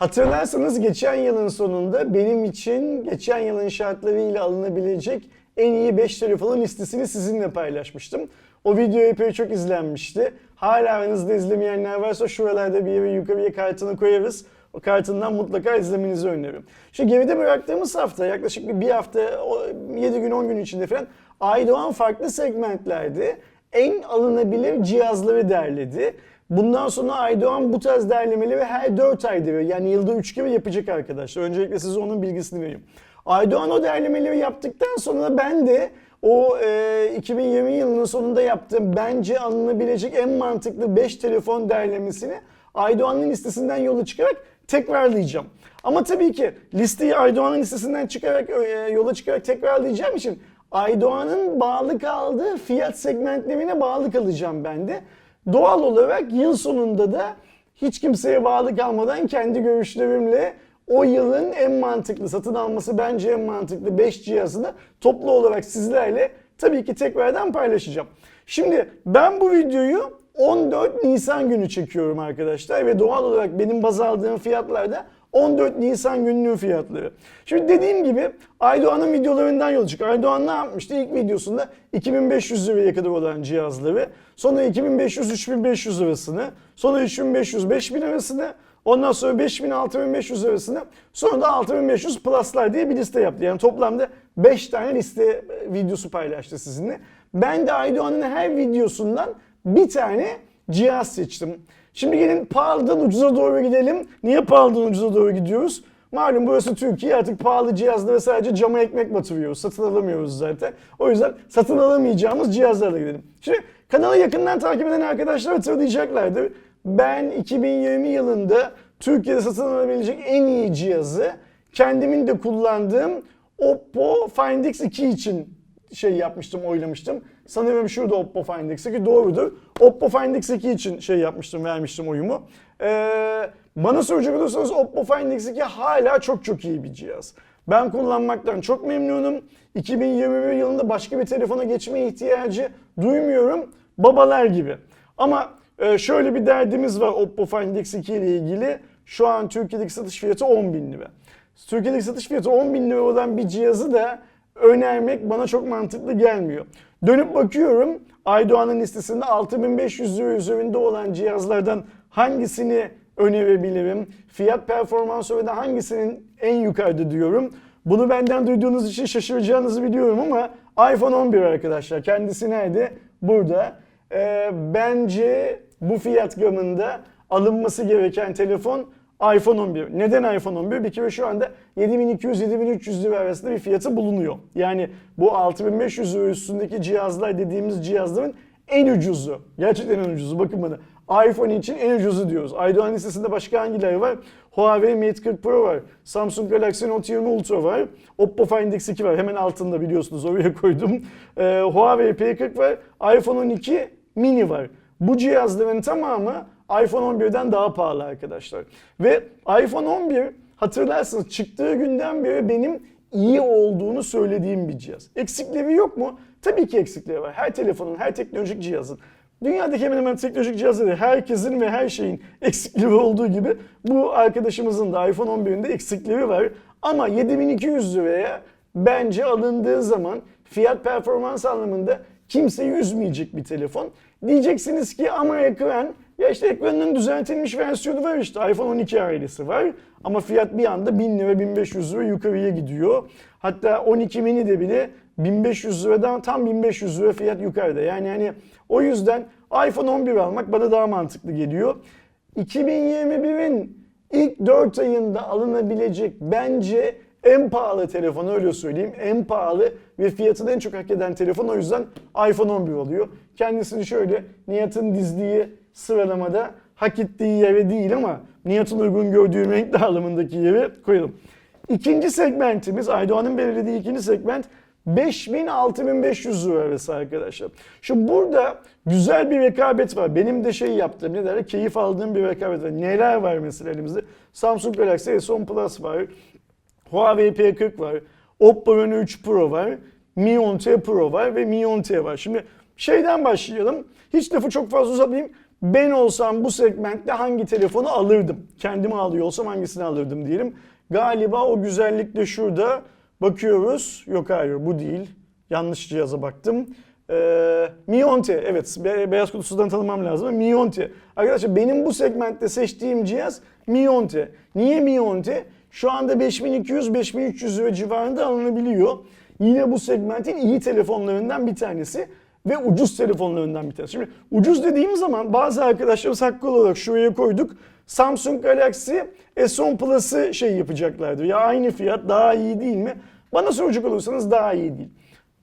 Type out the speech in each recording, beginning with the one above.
Hatırlarsanız geçen yılın sonunda benim için geçen yılın şartlarıyla alınabilecek en iyi 5 telefonun listesini sizinle paylaşmıştım. O video epey çok izlenmişti. Hala aranızda izlemeyenler varsa şuralarda bir yere yukarıya kartını koyarız. O kartından mutlaka izlemenizi öneririm. Şu geride bıraktığımız hafta yaklaşık bir, bir hafta, 7 gün 10 gün içinde falan Aydoğan farklı segmentlerde en alınabilir cihazları derledi. Bundan sonra Aydoğan bu tarz derlemeleri her 4 ayda veriyor. Yani yılda 3 kere yapacak arkadaşlar. Öncelikle size onun bilgisini vereyim. Aydoğan o derlemeleri yaptıktan sonra ben de o e, 2020 yılının sonunda yaptığım bence alınabilecek en mantıklı 5 telefon derlemesini Aydoğan'ın listesinden yola çıkarak tekrarlayacağım. Ama tabii ki listeyi Aydoğan'ın listesinden çıkarak e, yola çıkarak tekrarlayacağım için Aydoğan'ın bağlı kaldığı fiyat segmentlerine bağlı kalacağım ben de. Doğal olarak yıl sonunda da hiç kimseye bağlı kalmadan kendi görüşlerimle o yılın en mantıklı satın alması bence en mantıklı 5 cihazını toplu olarak sizlerle tabii ki tekrardan paylaşacağım. Şimdi ben bu videoyu 14 Nisan günü çekiyorum arkadaşlar ve doğal olarak benim baz aldığım fiyatlar da 14 Nisan gününün fiyatları. Şimdi dediğim gibi Aydoğan'ın videolarından yola çık. Aydoğan ne yapmıştı? İlk videosunda 2500 liraya kadar olan cihazları, sonra 2500-3500 arasını, sonra 3500-5000 arasını, ondan sonra 5000-6500 arasını, sonra da 6500 pluslar diye bir liste yaptı. Yani toplamda 5 tane liste e, videosu paylaştı sizinle. Ben de Aydoğan'ın her videosundan bir tane cihaz seçtim. Şimdi gelin pahalıdan ucuza doğru gidelim. Niye pahalıdan ucuza doğru gidiyoruz? Malum burası Türkiye artık pahalı cihazlara sadece cama ekmek batırıyoruz. Satın alamıyoruz zaten. O yüzden satın alamayacağımız cihazlarla gidelim. Şimdi kanalı yakından takip eden arkadaşlar hatırlayacaklardır. Ben 2020 yılında Türkiye'de satın alabilecek en iyi cihazı kendimin de kullandığım Oppo Find X2 için şey yapmıştım, oylamıştım. Sanırım şurada Oppo Find X2 doğrudur. Oppo Find X2 için şey yapmıştım, vermiştim oyumu. Ee, bana soracak olursanız Oppo Find X2 hala çok çok iyi bir cihaz. Ben kullanmaktan çok memnunum. 2021 yılında başka bir telefona geçme ihtiyacı duymuyorum. Babalar gibi. Ama e, şöyle bir derdimiz var Oppo Find X2 ile ilgili. Şu an Türkiye'deki satış fiyatı 10 bin lira. Türkiye'deki satış fiyatı 10 bin lira olan bir cihazı da önermek bana çok mantıklı gelmiyor. Dönüp bakıyorum Aydoğan'ın listesinde 6500 lira üzerinde olan cihazlardan hangisini önerebilirim? Fiyat performans oranı hangisinin en yukarıda diyorum. Bunu benden duyduğunuz için şaşıracağınızı biliyorum ama iPhone 11 arkadaşlar. Kendisi nerede? Burada. Ee, bence bu fiyat gamında alınması gereken telefon iPhone 11. Neden iPhone 11? Bir kere şu anda 7200-7300 lira arasında bir fiyatı bulunuyor. Yani bu 6500 lira üstündeki cihazlar dediğimiz cihazların en ucuzu. Gerçekten en ucuzu. Bakın bana. iPhone için en ucuzu diyoruz. Aydoğan listesinde başka hangileri var? Huawei Mate 40 Pro var. Samsung Galaxy Note 20 Ultra var. Oppo Find X2 var. Hemen altında biliyorsunuz oraya koydum. Ee, Huawei P40 var. iPhone 12 mini var. Bu cihazların tamamı iPhone 11'den daha pahalı arkadaşlar. Ve iPhone 11 hatırlarsınız çıktığı günden beri benim iyi olduğunu söylediğim bir cihaz. Eksikleri yok mu? Tabii ki eksikleri var. Her telefonun, her teknolojik cihazın. Dünyadaki hemen hemen teknolojik cihazları herkesin ve her şeyin eksikleri olduğu gibi bu arkadaşımızın da iPhone 11'in de eksikleri var. Ama 7200 liraya bence alındığı zaman fiyat performans anlamında kimseyi üzmeyecek bir telefon. Diyeceksiniz ki ama ekran ya işte ekranının düzeltilmiş versiyonu var işte iPhone 12 ailesi var. Ama fiyat bir anda 1000 lira 1500 lira yukarıya gidiyor. Hatta 12 mini de bile 1500 liradan tam 1500 lira fiyat yukarıda. Yani hani o yüzden iPhone 11 almak bana daha mantıklı geliyor. 2021'in ilk 4 ayında alınabilecek bence en pahalı telefon öyle söyleyeyim. En pahalı ve fiyatını en çok hak eden telefon o yüzden iPhone 11 oluyor. Kendisini şöyle Nihat'ın dizdiği sıralamada hak ettiği yere değil ama Nihat'ın uygun gördüğü renk dağılımındaki yere koyalım. İkinci segmentimiz Aydoğan'ın belirlediği ikinci segment 5000-6500 lira arası arkadaşlar. Şu burada güzel bir rekabet var. Benim de şey yaptığım, ne derler, keyif aldığım bir rekabet var. Neler var mesela elimizde? Samsung Galaxy S10 Plus var. Huawei P40 var. Oppo Reno 3 Pro var. Mi 10T Pro var ve Mi 10T var. Şimdi şeyden başlayalım. Hiç lafı çok fazla uzatmayayım. Ben olsam bu segmentte hangi telefonu alırdım? Kendimi alıyor olsam hangisini alırdım diyelim. Galiba o güzellik de şurada. Bakıyoruz. Yok hayır bu değil. Yanlış cihaza baktım. Ee, Mionte evet be- beyaz kutusundan tanımam lazım. Mionte. Arkadaşlar benim bu segmentte seçtiğim cihaz Mionte. Niye Mionte? Şu anda 5200-5300 lira civarında alınabiliyor. Yine bu segmentin iyi telefonlarından bir tanesi ve ucuz telefonlarından bir tanesi. Şimdi ucuz dediğim zaman bazı arkadaşlarımız haklı olarak şuraya koyduk. Samsung Galaxy S10 Plus'ı şey yapacaklardır. Ya aynı fiyat daha iyi değil mi? Bana soracak olursanız daha iyi değil.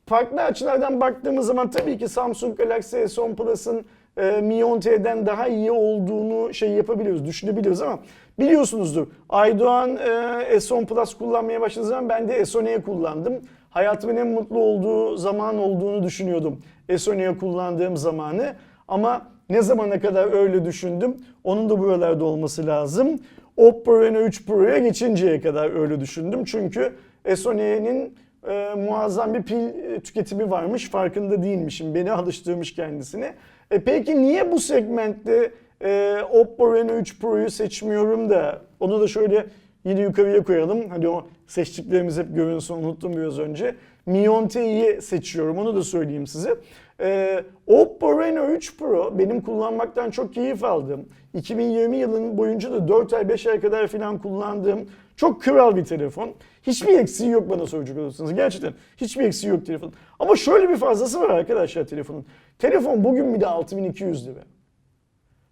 Farklı açılardan baktığımız zaman tabii ki Samsung Galaxy S10 Plus'ın e, Mi 10T'den daha iyi olduğunu şey yapabiliyoruz, düşünebiliyoruz ama biliyorsunuzdur. Aydoğan e, S10 Plus kullanmaya başladığı zaman ben de S10e kullandım. Hayatımın en mutlu olduğu zaman olduğunu düşünüyordum S10e kullandığım zamanı. Ama ne zamana kadar öyle düşündüm? Onun da buralarda olması lazım. Oppo Reno 3 Pro'ya geçinceye kadar öyle düşündüm. Çünkü S10e'nin e, muazzam bir pil e, tüketimi varmış. Farkında değilmişim. Beni alıştırmış kendisine. E, peki niye bu segmentte e, Oppo Reno 3 Pro'yu seçmiyorum da onu da şöyle yine yukarıya koyalım. Hadi o seçtiklerimiz hep görünsün unuttum biraz önce. Mi 10T'yi seçiyorum onu da söyleyeyim size. Ee, Oppo Reno 3 Pro benim kullanmaktan çok keyif aldığım, 2020 yılının boyunca da 4 ay 5 ay kadar falan kullandığım çok kral bir telefon. Hiçbir eksiği yok bana soracak olursanız. Gerçekten hiçbir eksiği yok telefonun. Ama şöyle bir fazlası var arkadaşlar telefonun. Telefon bugün bile 6200 lira.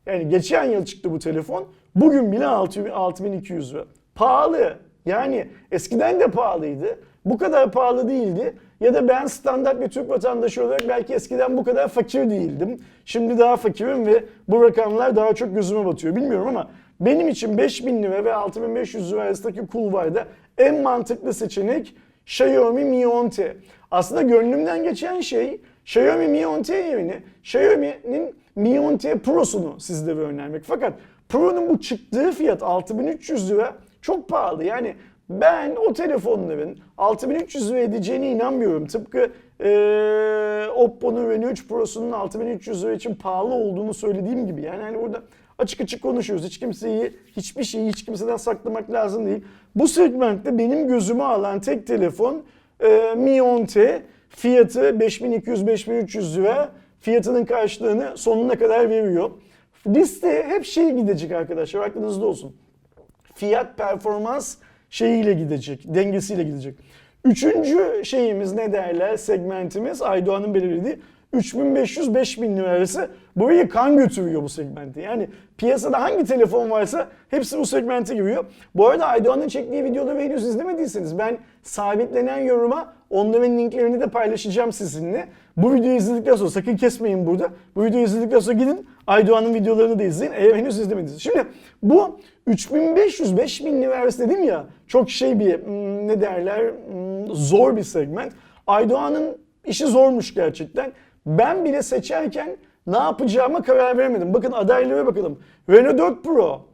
Yani geçen yıl çıktı bu telefon. Bugün bile 6000 6200 lira. Pahalı. Yani eskiden de pahalıydı. Bu kadar pahalı değildi. Ya da ben standart bir Türk vatandaşı olarak belki eskiden bu kadar fakir değildim. Şimdi daha fakirim ve bu rakamlar daha çok gözüme batıyor. Bilmiyorum ama benim için 5000 lira ve 6500 lira arasındaki kulvarda en mantıklı seçenek Xiaomi Mi 10T. Aslında gönlümden geçen şey Xiaomi Mi 10T yerine Xiaomi'nin Mi 10T Pro'sunu sizlere önermek. Fakat Pro'nun bu çıktığı fiyat 6300 lira çok pahalı. Yani ben o telefonların 6300 lira edeceğine inanmıyorum. Tıpkı ee, Oppo'nun Reno 3 Pro'sunun 6300 lira için pahalı olduğunu söylediğim gibi. Yani hani burada açık açık konuşuyoruz. Hiç kimseyi, hiçbir şeyi hiç kimseden saklamak lazım değil. Bu segmentte benim gözümü alan tek telefon e, Mi 10T. Fiyatı 5200-5300 lira. Fiyatının karşılığını sonuna kadar veriyor. Liste hep şey gidecek arkadaşlar aklınızda olsun. Fiyat performans şeyiyle gidecek, dengesiyle gidecek. Üçüncü şeyimiz ne derler segmentimiz Aydoğan'ın belirlediği 3500-5000 lira arası burayı kan götürüyor bu segmenti. Yani piyasada hangi telefon varsa hepsi bu segmente giriyor. Bu arada Aydoğan'ın çektiği videoları henüz izlemediyseniz ben sabitlenen yoruma onların linklerini de paylaşacağım sizinle. Bu videoyu izledikten sonra sakın kesmeyin burada. Bu videoyu izledikten sonra gidin Aydoğan'ın videolarını da izleyin eğer henüz izlemediyseniz. Şimdi bu 3500-5000 lira arası dedim ya çok şey bir hmm, ne derler hmm, zor bir segment. Aydoğan'ın işi zormuş gerçekten. Ben bile seçerken ne yapacağıma karar veremedim. Bakın adaylara bakalım. Renault 4 Pro,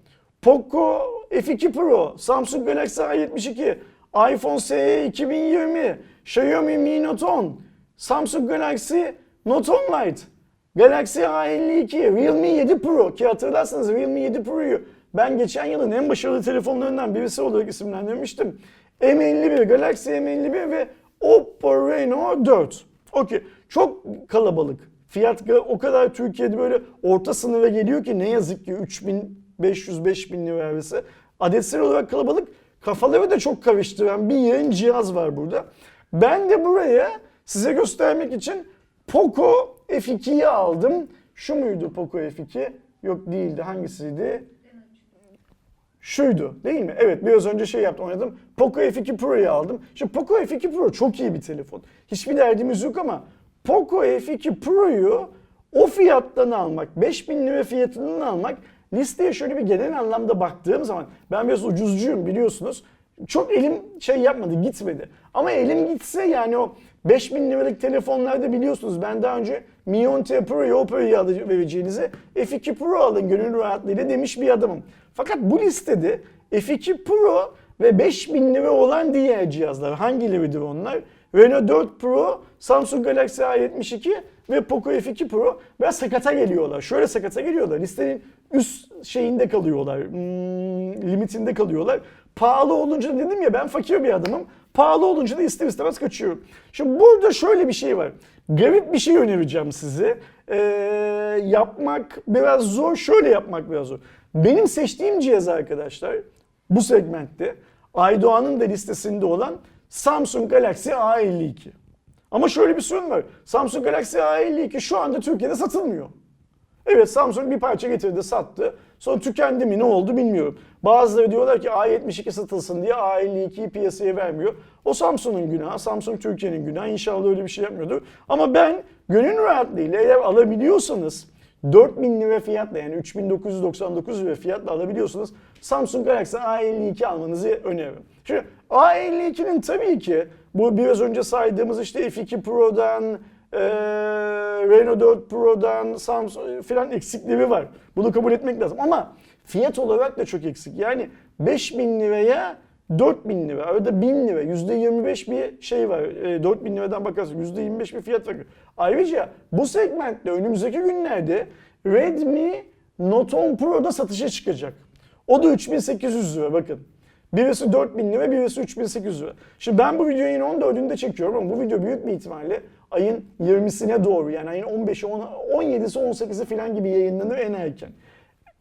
Poco F2 Pro, Samsung Galaxy A72, iPhone SE 2020, Xiaomi Mi Note 10, Samsung Galaxy Note 10 Lite, Galaxy A52, Realme 7 Pro ki hatırlarsanız Realme 7 Pro'yu ben geçen yılın en başarılı telefonlarından birisi olarak isimlendirmiştim. M51, Galaxy M51 ve Oppo Reno 4. Okey. Çok kalabalık. Fiyat o kadar Türkiye'de böyle orta sınıra geliyor ki ne yazık ki 3500-5000 lira arası. Adetsel olarak kalabalık. Kafaları da çok karıştıran bir yayın cihaz var burada. Ben de buraya size göstermek için Poco F2'yi aldım. Şu muydu Poco F2? Yok değildi. Hangisiydi? Şuydu değil mi? Evet biraz önce şey yaptım oynadım. Poco F2 Pro'yu aldım. Şimdi Poco F2 Pro çok iyi bir telefon. Hiçbir derdimiz yok ama Poco F2 Pro'yu o fiyattan almak, 5000 lira fiyatından almak listeye şöyle bir genel anlamda baktığım zaman ben biraz ucuzcuyum biliyorsunuz. Çok elim şey yapmadı, gitmedi. Ama elim gitse yani o 5000 liralık telefonlarda biliyorsunuz ben daha önce Mi 10T Pro'yu Oppo'yu vereceğinize F2 Pro alın gönül rahatlığıyla demiş bir adamım. Fakat bu listede F2 Pro ve 5000 lira olan diğer cihazlar hangileriydi onlar? Renault 4 Pro, Samsung Galaxy A72 ve Poco F2 Pro biraz sakata geliyorlar. Şöyle sakata geliyorlar. Listenin üst şeyinde kalıyorlar. hmm, limitinde kalıyorlar. Pahalı olunca dedim ya ben fakir bir adamım. Pahalı olunca da ister istemez kaçıyorum. Şimdi burada şöyle bir şey var. Garip bir şey önereceğim size. Ee, yapmak biraz zor. Şöyle yapmak biraz zor. Benim seçtiğim cihaz arkadaşlar bu segmentte Aydoğan'ın da listesinde olan Samsung Galaxy A52. Ama şöyle bir sorun var. Samsung Galaxy A52 şu anda Türkiye'de satılmıyor. Evet Samsung bir parça getirdi sattı. Sonra tükendi mi ne oldu bilmiyorum. Bazıları diyorlar ki A72 satılsın diye A52'yi piyasaya vermiyor. O Samsung'un günahı, Samsung Türkiye'nin günahı. İnşallah öyle bir şey yapmıyordur. Ama ben gönül rahatlığıyla eğer alabiliyorsanız 4000 lira fiyatla yani 3999 lira fiyatla alabiliyorsanız Samsung Galaxy A52 almanızı öneririm. Şimdi A52'nin tabii ki bu biraz önce saydığımız işte F2 Pro'dan, e, Reno 4 Pro'dan, Samsung filan eksikleri var. Bunu kabul etmek lazım ama fiyat olarak da çok eksik. Yani 5000 liraya 4000 lira. Arada 1000 lira, %25 bir şey var. E, 4000 liradan bakarsan %25 bir fiyat farkı. Ayrıca bu segmentte önümüzdeki günlerde Redmi Note 10 Pro'da satışa çıkacak. O da 3800 lira bakın. Birisi 4000 lira, birisi 3800 lira. Şimdi ben bu videoyu yine 14'ünde çekiyorum ama bu video büyük bir ihtimalle ayın 20'sine doğru yani ayın 15'i, 17'si, 18'i falan gibi yayınlanır en erken.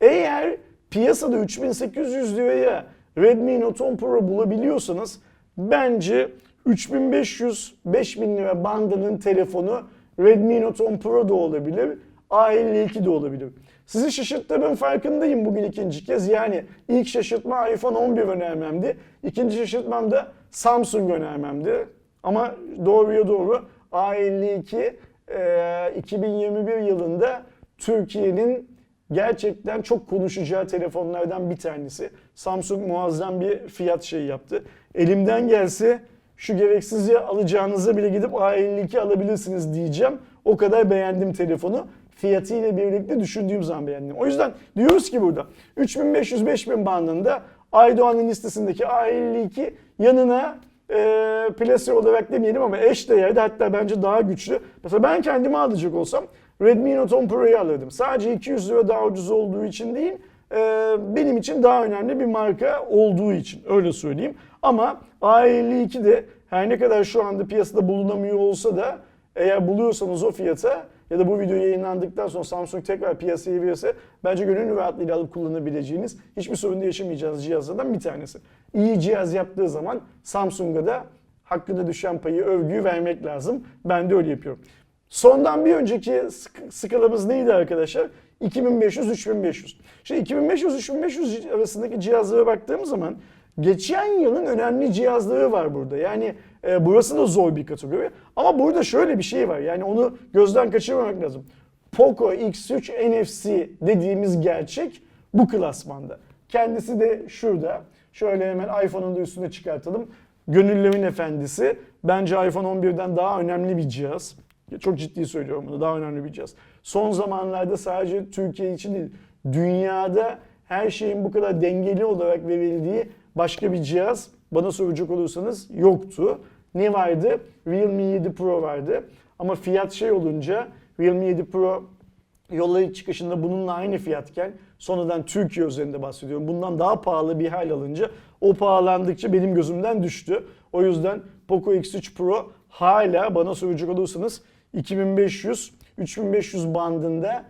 Eğer piyasada 3800 liraya Redmi Note 10 Pro bulabiliyorsanız bence 3500-5000 lira bandının telefonu Redmi Note 10 Pro da olabilir, A52 de olabilir. Sizi şaşırttığımın farkındayım bugün ikinci kez. Yani ilk şaşırtma iPhone 11 önermemdi. İkinci şaşırtmam da Samsung önermemdi. Ama doğruya doğru A52 e, 2021 yılında Türkiye'nin gerçekten çok konuşacağı telefonlardan bir tanesi. Samsung muazzam bir fiyat şeyi yaptı. Elimden gelse şu gereksizce alacağınıza bile gidip A52 alabilirsiniz diyeceğim. O kadar beğendim telefonu. Fiyatıyla birlikte düşündüğüm zaman beğendim. O yüzden diyoruz ki burada 3500-5000 bandında Aydoğan'ın listesindeki A52 yanına e, plase olarak demeyelim ama eş değerde hatta bence daha güçlü. Mesela ben kendime alacak olsam Redmi Note 10 Pro'yu alırdım. Sadece 200 lira daha ucuz olduğu için değil, e, benim için daha önemli bir marka olduğu için öyle söyleyeyim. Ama A52 de her ne kadar şu anda piyasada bulunamıyor olsa da eğer buluyorsanız o fiyata ya da bu video yayınlandıktan sonra Samsung tekrar piyasaya verirse bence gönül rahatlığıyla alıp kullanabileceğiniz hiçbir sorun yaşamayacağınız cihazlardan bir tanesi. İyi cihaz yaptığı zaman Samsung'a da hakkında düşen payı, övgüyü vermek lazım. Ben de öyle yapıyorum. Sondan bir önceki sk- skalamız neydi arkadaşlar? 2500-3500. Şimdi 2500-3500 arasındaki cihazlara baktığımız zaman geçen yılın önemli cihazları var burada. Yani e, burası da zor bir kategori. Ama burada şöyle bir şey var. Yani onu gözden kaçırmamak lazım. Poco X3 NFC dediğimiz gerçek bu klasmanda. Kendisi de şurada. Şöyle hemen iPhone'un da üstüne çıkartalım. Gönüllerin efendisi. Bence iPhone 11'den daha önemli bir cihaz. Çok ciddi söylüyorum bunu. Daha önemli bir cihaz. Son zamanlarda sadece Türkiye için değil, dünyada her şeyin bu kadar dengeli olarak verildiği başka bir cihaz bana soracak olursanız yoktu. Ne vardı? Realme 7 Pro vardı. Ama fiyat şey olunca Realme 7 Pro ilk çıkışında bununla aynı fiyatken sonradan Türkiye üzerinde bahsediyorum. Bundan daha pahalı bir hal alınca o pahalandıkça benim gözümden düştü. O yüzden Poco X3 Pro hala bana soracak olursanız 2500-3500 bandında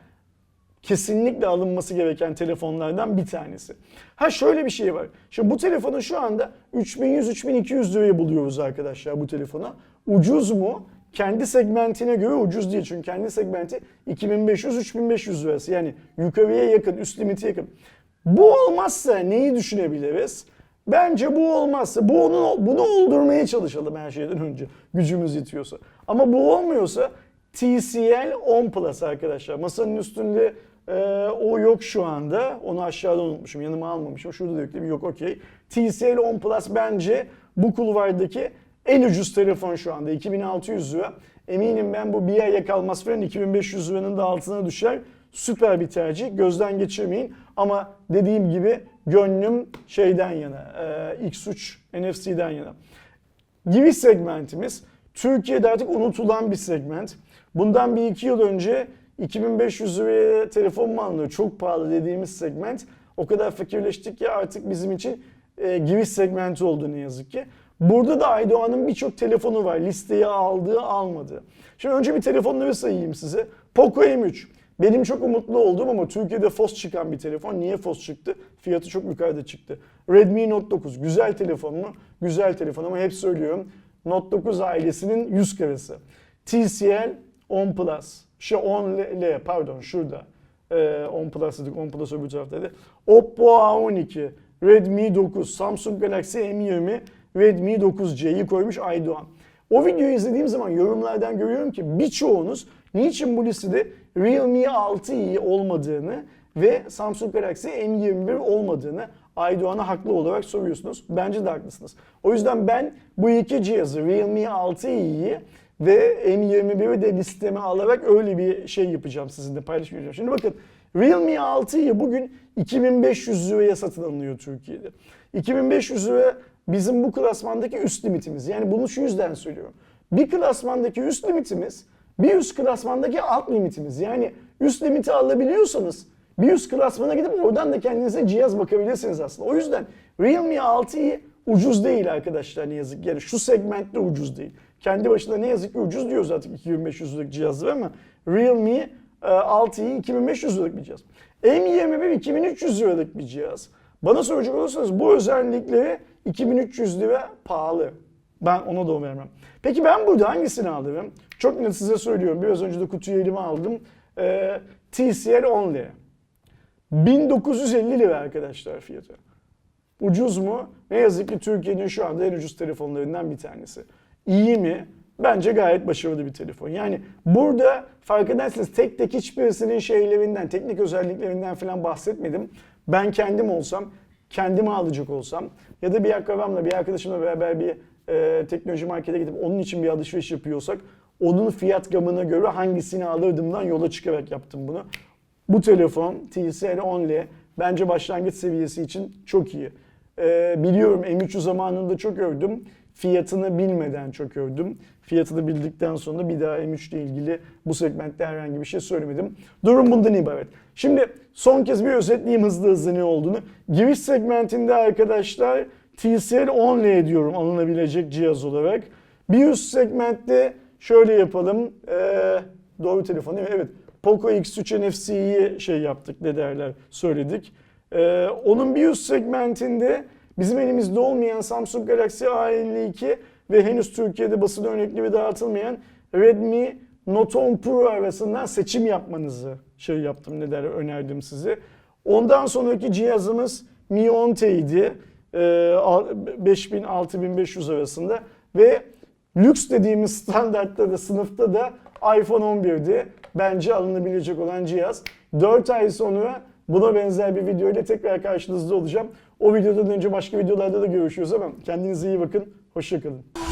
kesinlikle alınması gereken telefonlardan bir tanesi. Ha şöyle bir şey var. Şimdi bu telefonu şu anda 3100-3200 liraya buluyoruz arkadaşlar bu telefonu. Ucuz mu? Kendi segmentine göre ucuz değil. Çünkü kendi segmenti 2500-3500 lirası. Yani yukarıya yakın, üst limite yakın. Bu olmazsa neyi düşünebiliriz? Bence bu olmazsa bu onu, bunu oldurmaya çalışalım her şeyden önce gücümüz yetiyorsa. Ama bu olmuyorsa TCL 10 Plus arkadaşlar. Masanın üstünde e, o yok şu anda. Onu aşağıda unutmuşum. Yanıma almamışım. Şurada da yükleyeyim. Yok okey. TCL 10 Plus bence bu kulvardaki en ucuz telefon şu anda. 2600 lira. Eminim ben bu bir aya kalmaz falan 2500 liranın da altına düşer. Süper bir tercih. Gözden geçirmeyin. Ama dediğim gibi gönlüm şeyden yana. E, X3 NFC'den yana. Giriş segmentimiz Türkiye'de artık unutulan bir segment. Bundan bir iki yıl önce 2500 liraya telefon mu alınıyor? Çok pahalı dediğimiz segment o kadar fakirleştik ki artık bizim için e, giriş segmenti oldu ne yazık ki. Burada da Aydoğan'ın birçok telefonu var. Listeye aldığı, almadığı. Şimdi önce bir telefonları sayayım size. Poco M3. Benim çok umutlu olduğum ama Türkiye'de FOS çıkan bir telefon. Niye FOS çıktı? Fiyatı çok yukarıda çıktı. Redmi Note 9. Güzel telefon mu? Güzel telefon ama hep söylüyorum. Note 9 ailesinin yüz karası. TCL 10 Plus. Şey 10L pardon şurada. Ee, 10 Plus dedik. 10 Plus öbür taraftaydı. Oppo A12. Redmi 9. Samsung Galaxy M20. Redmi 9C'yi koymuş Aydoğan. O videoyu izlediğim zaman yorumlardan görüyorum ki birçoğunuz niçin bu listede Realme 6i olmadığını ve Samsung Galaxy M21 olmadığını Aydoğan'a haklı olarak soruyorsunuz. Bence de haklısınız. O yüzden ben bu iki cihazı Realme 6i'yi ve M21'i de listeme alarak öyle bir şey yapacağım sizinle paylaşmayacağım. Şimdi bakın Realme 6'yı bugün 2500 liraya satın alınıyor Türkiye'de. 2500 lira bizim bu klasmandaki üst limitimiz. Yani bunu şu yüzden söylüyorum. Bir klasmandaki üst limitimiz bir üst klasmandaki alt limitimiz. Yani üst limiti alabiliyorsanız bir üst klasmana gidip oradan da kendinize cihaz bakabilirsiniz aslında. O yüzden Realme 6'yı ucuz değil arkadaşlar ne yazık ki. Yani şu segmentte ucuz değil. Kendi başına ne yazık ki ucuz diyoruz artık 2500 liralık cihazlar ama Realme 6'yı 2500 liralık bir cihaz. M21 2300 liralık bir cihaz. Bana soracak olursanız bu özellikleri 2300 lira pahalı. Ben ona da vermem. Peki ben burada hangisini alırım? Çok net size söylüyorum. Biraz önce de kutuyu elime aldım. Ee, TCL Only. 1950 lira arkadaşlar fiyatı. Ucuz mu? Ne yazık ki Türkiye'nin şu anda en ucuz telefonlarından bir tanesi. İyi mi? Bence gayet başarılı bir telefon. Yani burada fark ederseniz tek tek hiçbirisinin şeylerinden, teknik özelliklerinden falan bahsetmedim. Ben kendim olsam, kendime alacak olsam ya da bir akrabamla, bir arkadaşımla beraber bir e, teknoloji markete gidip onun için bir alışveriş yapıyorsak onun fiyat gamına göre hangisini alırdımdan yola çıkarak yaptım bunu. Bu telefon TCL Only bence başlangıç seviyesi için çok iyi. Ee, biliyorum M3'ü zamanında çok övdüm. Fiyatını bilmeden çok övdüm. Fiyatını bildikten sonra bir daha M3 ile ilgili bu segmentte herhangi bir şey söylemedim. Durum bundan ibaret. Şimdi son kez bir özetleyeyim hızlı hızlı ne olduğunu. Giriş segmentinde arkadaşlar TCL Only diyorum alınabilecek cihaz olarak. Bir üst segmentte şöyle yapalım. Ee, doğru telefon değil mi? Evet. Poco X3 NFC'yi şey yaptık ne derler söyledik. Ee, onun bir üst segmentinde bizim elimizde olmayan Samsung Galaxy A52 ve henüz Türkiye'de basın örnekleri dağıtılmayan Redmi Note 10 Pro arasından seçim yapmanızı şey yaptım ne derler önerdim size. Ondan sonraki cihazımız Mi 10T'ydi. Ee, 5000-6500 arasında ve lüks dediğimiz standartta da sınıfta da iPhone 11'di. Bence alınabilecek olan cihaz. 4 ay sonra buna benzer bir video ile tekrar karşınızda olacağım. O videodan önce başka videolarda da görüşürüz ama kendinize iyi bakın. Hoşçakalın.